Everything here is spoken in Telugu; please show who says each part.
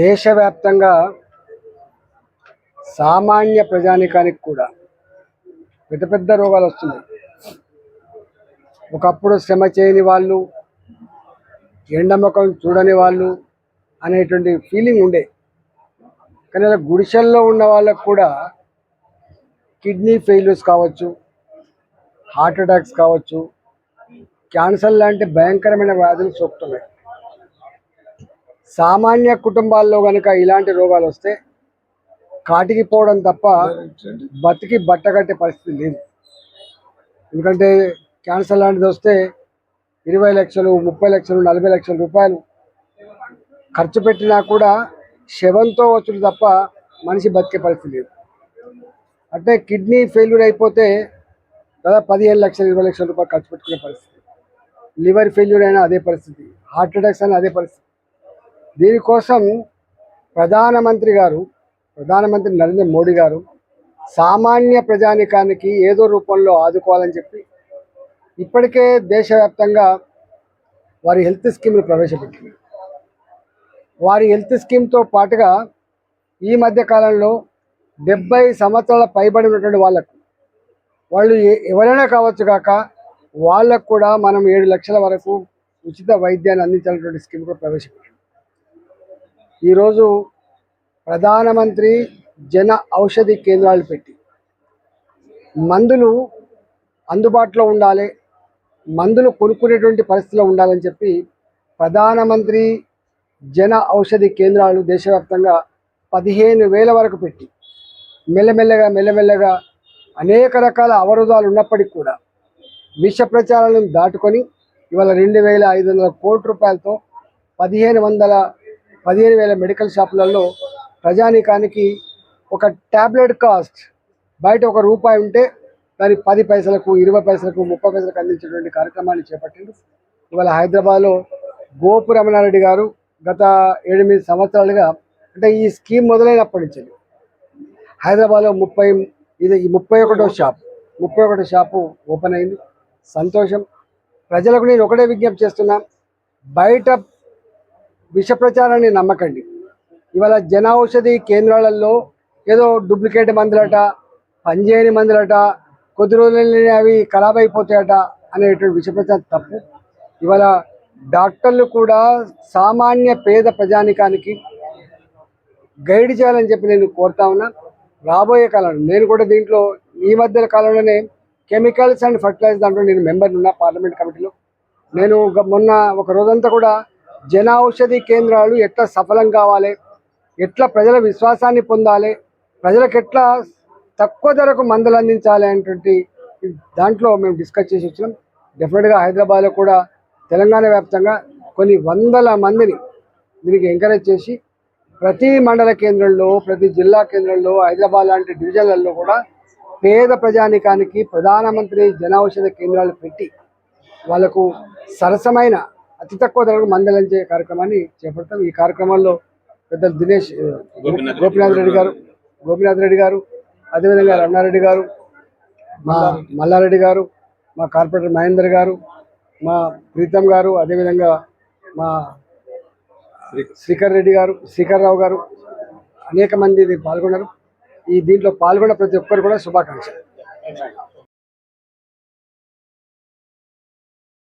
Speaker 1: దేశవ్యాప్తంగా సామాన్య ప్రజానికానికి కూడా పెద్ద పెద్ద రోగాలు వస్తున్నాయి. ఒకప్పుడు శ్రమ చేయని వాళ్ళు ఎండముఖం చూడని వాళ్ళు అనేటువంటి ఫీలింగ్ ఉండే. కానీ అలా గుడిసెల్లో ఉన్న వాళ్ళకు కూడా కిడ్నీ ఫెయిల్యూర్స్ కావచ్చు హార్ట్ అటాక్స్ కావచ్చు క్యాన్సర్ లాంటి భయంకరమైన వ్యాధులు సోకుతున్నాయి. సామాన్య కుటుంబాల్లో కనుక ఇలాంటి రోగాలు వస్తే కాటికి పోవడం తప్ప బతికి బట్టగట్టే పరిస్థితి లేదు. ఎందుకంటే క్యాన్సర్ లాంటిది వస్తే ఇరవై లక్షలు ముప్పై లక్షలు నలభై లక్షల రూపాయలు ఖర్చు పెట్టినా కూడా శవంతో వచ్చుడు తప్ప మనిషి బతికే పరిస్థితి లేదు. అంటే కిడ్నీ ఫెయిల్యూర్ అయిపోతే దాదాపు పదిహేను లక్షలు ఇరవై లక్షల రూపాయలు ఖర్చు పెట్టుకునే పరిస్థితి. లివర్ ఫెయిల్యూర్ అయినా అదే పరిస్థితి. హార్ట్ అటాక్స్ అయినా అదే పరిస్థితి. దీనికోసం ప్రధానమంత్రి గారు ప్రధానమంత్రి నరేంద్ర మోడీ గారు సామాన్య ప్రజానికానికి ఏదో రూపంలో ఆదుకోవాలని చెప్పి ఇప్పటికే దేశవ్యాప్తంగా వారి హెల్త్ స్కీమ్ను ప్రవేశపెట్టింది. వారి హెల్త్ స్కీమ్తో పాటుగా ఈ మధ్య కాలంలో డెబ్బై సంవత్సరాల పైబడి ఉన్నటువంటి వాళ్ళకు వాళ్ళు ఎవరైనా కావచ్చు కాక వాళ్ళకు కూడా మనం ఏడు లక్షల వరకు ఉచిత వైద్యాన్ని అందించాలన్నటువంటి స్కీమ్ కూడా ప్రవేశపెట్టింది. ఈరోజు ప్రధానమంత్రి జన ఔషధి కేంద్రాలు పెట్టి మందులు అందుబాటులో ఉండాలి మందులు కొనుక్కునేటువంటి పరిస్థితిలో ఉండాలని చెప్పి ప్రధానమంత్రి జన ఔషధి కేంద్రాలు దేశవ్యాప్తంగా పదిహేను వేల వరకు పెట్టి మెల్లమెల్లగా మెల్లమెల్లగా అనేక రకాల అవరోధాలు ఉన్నప్పటికీ కూడా విష ప్రచారాలను దాటుకొని ఇవాళ రెండు వేల ఐదు వందల కోట్ల రూపాయలతో పదిహేను వందల పదిహేను వేల మెడికల్ షాపులలో ప్రజానీకానికి ఒక ట్యాబ్లెట్ కాస్ట్ బయట ఒక రూపాయి ఉంటే దాని పది పైసలకు ఇరవై పైసలకు ముప్పై పైసలకు అందించేటువంటి కార్యక్రమాన్ని చేపట్టింది ఇవాళ హైదరాబాద్లో గోపు రమణారెడ్డి గారు గత ఎనిమిది సంవత్సరాలుగా అంటే ఈ స్కీమ్ మొదలైనప్పటి నుంచి హైదరాబాద్లో ముప్పై ఇది ముప్పై ఒకటో షాప్ ముప్పై ఒకటో షాపు ఓపెన్ అయింది. సంతోషం. ప్రజలకు నేను ఒకటే విజ్ఞప్తి చేస్తున్నా బయట విష ప్రచారాన్ని నమ్మకండి. ఇవాళ జన ఔషధి కేంద్రాలలో ఏదో డూప్లికేట్ మందులట పనిచేయని మందులట కొద్ది రోజులనే అవి ఖరాబ్ అయిపోతాయట అనేటువంటి విష ప్రచారం తప్పు. ఇవాళ డాక్టర్లు కూడా సామాన్య పేద ప్రజానికానికి గైడ్ చేయాలని చెప్పి నేను కోరుతా ఉన్నా. రాబోయే కాలంలో నేను కూడా దీంట్లో ఈ మధ్య కాలంలోనే కెమికల్స్ అండ్ ఫర్టిలైజర్ దాంట్లో నేను మెంబర్ ఉన్నా పార్లమెంట్ కమిటీలో. నేను మొన్న ఒక రోజంతా కూడా జన ఔషధి కేంద్రాలు ఎట్లా సఫలం కావాలి? ఎట్లా ప్రజల విశ్వాసాన్ని పొందాలి? ప్రజలకు ఎట్లా తక్కువ ధరకు మందులు అందించాలి అనేటువంటి దాంట్లో మేము డిస్కస్ చేసి వచ్చినాం. డెఫినెట్గా హైదరాబాద్లో కూడా తెలంగాణ వ్యాప్తంగా కొన్ని వందల మందిని దీనికి ఎంకరేజ్ చేసి ప్రతి మండల కేంద్రంలో ప్రతి జిల్లా కేంద్రంలో హైదరాబాద్ లాంటి డివిజన్లలో కూడా పేద ప్రజానికానికి ప్రధానమంత్రి జన ఔషధ కేంద్రాలు పెట్టి వాళ్ళకు సరసమైన అతి తక్కువ ధరకు మందలించే కార్యక్రమాన్ని చేపడతాం. ఈ కార్యక్రమంలో పెద్ద దినేష్ గోపినాథ్ రెడ్డి గారు గోపినాథ్ రెడ్డి గారు అదేవిధంగా రమణారెడ్డి గారు మా మల్లారెడ్డి గారు మా కార్పొరేటర్ మహేందర్ గారు మా ప్రీతం గారు అదేవిధంగా మా శ్రీకర్ రెడ్డి గారు శ్రీకర్ రావు గారు అనేక మంది పాల్గొన్నారు. ఈ దీంట్లో పాల్గొన్న ప్రతి ఒక్కరు కూడా శుభాకాంక్షలు.